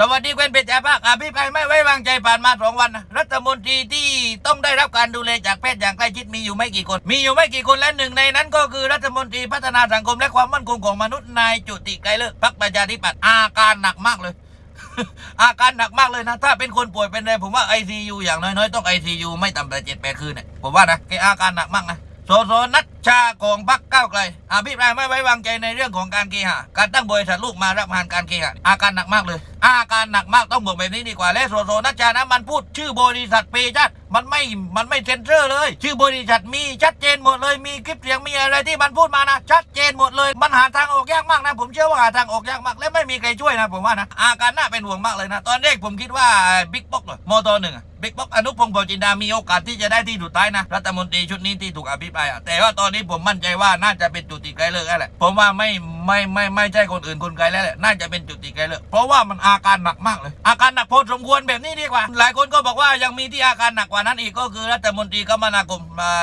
สวัสดีเพื่อนเป็ดจ่าภาคอภิปรายไม่ไว้วางใจผ่านมาสองวัน รัฐมนตรีที่ต้องได้รับการดูแลจากแพทย์อย่างใกล้ชิดมีอยู่ไม่กี่คน มีอยู่ไม่กี่คนและหนึ่งในนั้นก็คือรัฐมนตรีพัฒนาสังคมและความมั่นคงของมนุษย์นายจุติไกรเลิกพักประชาธิปัตย์อาการหนักมากเลย อาการหนักมากเลยนะ ถ้าเป็นคนป่วยเป็นอะไรผมว่า ICU อย่างน้อยๆต้อง ICU ไม่ต่ำกว่าเจ็ดแปดคืนเนี่ยผมว่านะแกอาการหนักมากนะโสโสนัช ชาของพรรคก้าวไกลอภิปรายไม่ไว้วางใจในเรื่องของการเคหะการตั้งบริษัทลูกมารับงานการเคหะอาการหนักมากเลย อาการหนักมากต้องบอกแบบนี้ดีกว่าและโสโสนัชชานะมันพูดชื่อบริษัทเปจัดมันไม่มันไม่เซ็นเซอร์เลย ชื่อบริษัทมีชัดเจนหมดเลยมีคลิปเสียงมีอะไรที่มันพูดมานะชัดเจนหมดเลยมันหาทางออกยากมากนะ ผมเชื่อว่าหาทางออกยากมาก และไม่มีใครช่วยนะผมว่านะอาการน่าเป็นห่วงมากเลยนะ ตอนแรกผมคิดว่าบิ๊กบ็อกมอตหนึ่งบิ๊กบ็อกอนุพงศ์เผ่าจินดามีโอกาสที่จะได้ที่สุดท้ายนะรัฐมนตรีชุดนี้ที่ถูกอภิปรายแต่ว่าตอนนี้ผมมั่นใจว่าน่าจะเป็นจุติไกลเลิกแล้วแหละผมว่าไม่ไม่ไม่ไม่ใช่คนอื่นคนไกลแล้วแหละน่าจะเป็นจุติไกลเลิกเพราะว่ามันอาการหนักมากเลย อาการหนักพอสมควรแบบนี้ดีกว่า หลายคนก็บอกว่ายังมีที่อาการหนักกว่านั้นอีกก็คือรัฐมนตรีคมนาคม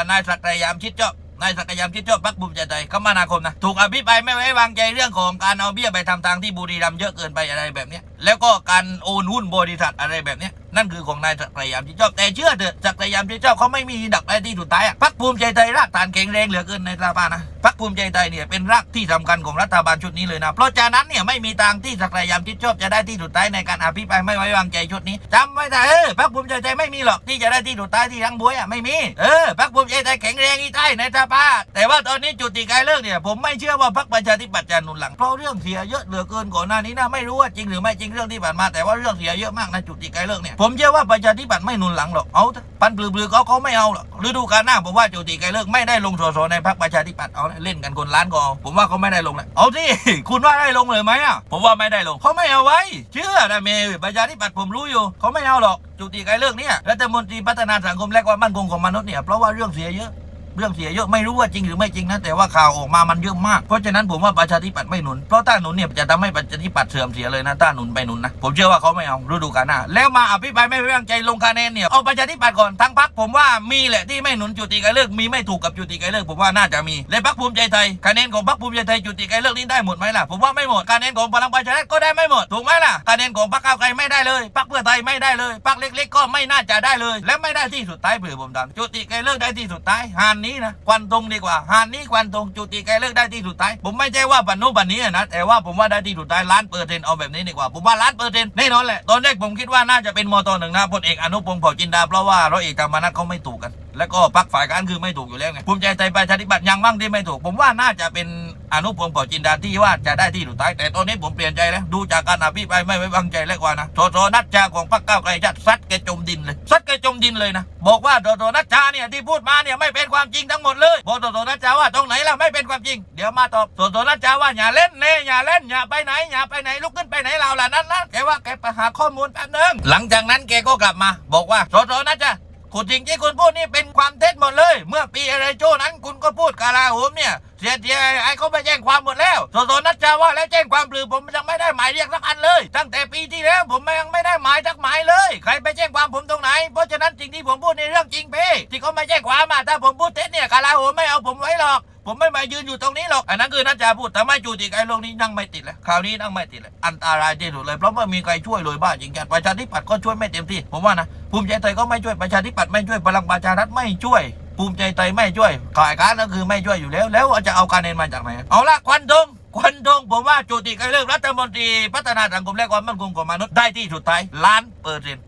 นายศักดิ์สยามชิดเจาะนายศักยามคิดชอบพักภูมิใจไทยคมนาคมนะถูกอภิปรายไม่ไว้วางใจเรื่องของการเอาเบี้ยไปทำทางที่บุรีรัมย์เยอะเกินไปอะไรแบบนี้ แล้วก็การโอนหุ้นบริษัทอะไรแบบนี้นั่นคือของนายศักยามคิดชอบแต่เชื่อเถอะศักรยามคิดชอบเขาไม่มีดักอะไรที่สุดท้ายอะพักภูมิใจไทยรากฐานแข็งแรงเหลือเกินในสภานะพักภูมิใจไทยเนี่ยเป็นรากที่สำคัญของรัฐบาลชุดนี้เลยนะเพราะฉะนั้นเนี่ยไม่มีทางที่ศักรยามคิดชอบจะได้ที่สุดท้ายในการอภิปรายไม่ไว้วางใจชุดนี้จำไว้แต่เออพักภูมิใจไทยไม่มีหรอกที่จะได้ที่สุดท้ายที่ทั้งบวยอะไม่มีเออพักภูมิใจไทยแข็งแรงอีใต้ในสภาแต่ว่าตอนนี้จุดติกายเลิกเนี่ยผมไม่เชื่อว่าพรรคประชาธิปัตย์จะหนุนหลังเพราะเรื่องเสียเยอะเหลือเกินก่อนหน้านี้นะไม่รู้ว่าจริงหรือไม่จริงเรื่องที่ผ่านมาแต่ว่าเรื่องเสียเยอะมากนะจุติกายเลิกเนี่ยผมเชื่อว่าประชาธิปัตย์ไม่หนุนหลังหรอกเอาเถอะปันปลือๆเขาเขาไม่เอาหรอกฤดูกาลหน้าผมว่าจุติกายเลิกไม่ได้ลงสสในพรรคประชาธิปัตย์เอาเล่นกันคนล้านก็เอาผมว่าเขาไม่ได้ลงเลยเอาสิคุณว่าได้ลงเลยไหมอะผมว่าไม่ได้ลงเขาไม่เอาไว้ เชื่อนะเมย์ประชาธิปัตย์ผมรู้อยู่เขาไม่เอาหรอกจุติกายเลิกเนี่ยรัฐมนตรีพัฒนาสังคมและความมั่นคงของมนุษย์เนี่ยเพราะว่าเรื่องเสียเยอะ เรื่องเสียเยอะไม่รู้ว่าจริงหรือไม่จริงนะแต่ว่าข่าวออกมามันเยอะมากเพราะฉะนั้นผมว่าประชาธิปัตย์ไม่หนุนเพราะถ้าหนุนเนี่ยจะทำให้ประชาธิปัตย์เสื่อมเสียเลยนะถ้าหนุนไปหนุนนะผมเชื่อว่าเขาไม่เอาฤดูกาลหน้าแล้วมาอภิปรายไม่ไว้วางใจลงคะแนนเนี่ยเอาประชาธิปัตย์ก่อนทั้งพักผมว่ามีแหละที่ไม่หนุนจุติไกรเลิกมีไม่ถูกกับจุติไกรเลิกผมว่าน่าจะมีและพักภูมิใจไทยคะแนนของพักภูมิใจไทยจุติไกรเลิกนี่ได้หมดไหมล่ะผมว่าไม่หมดคะแนนของพลังประชารัฐก็ได้ไม่หมดถูกไหมล่ะคะแนนของพรรคก้าวไกลไม่ได้เลยพรรคเพื่อไทยไม่ได้เลยพรรคเล็ก ๆ ก็ไม่น่าจะได้เลย และไม่ได้ที่สุดท้ายเผื่อผมดันจุติไกรเลิกได้ที่สุดท้ายหานนี้นะควันตรงดีกว่าหานนี้ควันตรงจุติไกลเลิกได้ที่สุดท้ายผมไม่ใช่ว่าปันนู้นปันนี้นะแต่ว่าผมว่าได้ที่สุดท้ายล้านเปอร์เซ็นต์เอาแบบนี้ดีกว่าผมว่าล้านเปอร์เซ็นต์แน่นอนแหละตอนแรกผมคิดว่าน่าจะเป็นมตหนึ่งนะพลเอกอนุพงศ์เผ่าจินดาเพราะว่าร้อยเอกธรรมนัฐเขาไม่ถูกกัน แล้วก็พรรคฝ่ายกานคือไม่ถูกอยู่แล้วไงภูมิใจไทยประชาธิปัตย์ยังบ้างที่ไม่ถูก ผมว่าน่าจะเป็น อนุพงศ์เผ่าจินดาที่ว่าจะได้ที่สุดท้าย แต่ตอนนี้ผมเปลี่ยนใจแล้ว ดูจากการอภิปรายไม่ไว้วางใจแล้วกว่านะสสนัชชาของพรรคก้าวไกลจะซัดแกจมดินเลยซัดแกจมดินเลยนะ บอกว่าสสนัชชาเนี่ยที่พูดมาเนี่ยไม่เป็นความจริงทั้งหมดเลยบอกสสนัชชาว่าตรงไหนล่ะไม่เป็นความจริง เดี๋ยวมาตอบสสนัชชาว่าอย่าเล่นเน่อย่าเล่นอย่าไปไหนอย่าไปไหนลุกขึ้นไปไหนเราล่ะนั่นนะแกว่าแกไปหาข้อมูลแป๊บนึงหลังจากนั้นแกก็กลับมา บอกว่าสสนัชชาคุณจริงที่คุณพูดนี่เป็นความเท็จหมดเลย เมื่อปีอะไรโจ้นั้นคุณก็พูดกาลาโหมเนี่ย สียเทียไอ้เขาไปแจ้งความหมดแล้วสสนัชชาว่าแล้วแจ้งความปลือผมยังไม่ได้หมายเรียกสักอันเลย ตั้งแต่ปีที่แล้วผมยังไม่ได้หมายสักหมายเลย ใครไปแจ้งความผมตรงไหน เพราะฉะนั้นสิ่งที่ผมพูดในเรื่องจริงพี่ที่เขาไม่แจ้งความมาถ้าผมพูดเท็จเนี่ยกาลาโหไม่เอาผมไว้หรอกผมไม่มายืนอยู่ตรงนี้หรอก อันนั้นคือนัชชาพูดแต่ไม่จูติไอ้โลกนี้นั่งไม่ติดเลยคราวนี้นั่งไม่ติดเลยอันตรายที่สุดเลย เพราะไม่มีใครช่วยเลยบ้าจริงจังประชาธิปัตย์ก็ช่วยไม่เต็มที่ ผมว่านะ ภูมิใจไทยก็ไม่ช่วย ประชาธิปัตย์ไม่ช่วย พลังประชารัฐไม่ช่วย ภูมิใจไทยไม่ช่วยข่ายก้านก็คือไม่ช่วยอยู่แล้ว แล้วจะเอาการเงินมาจากไหน เอาละควันธงควันธงผมว่าจุติไกรเลิกรัฐมนตรี พัฒนาสังคมและความมั่นคงของมนุษย์ได้ที่สุดท้ายล้านเปอร์เซ็นต์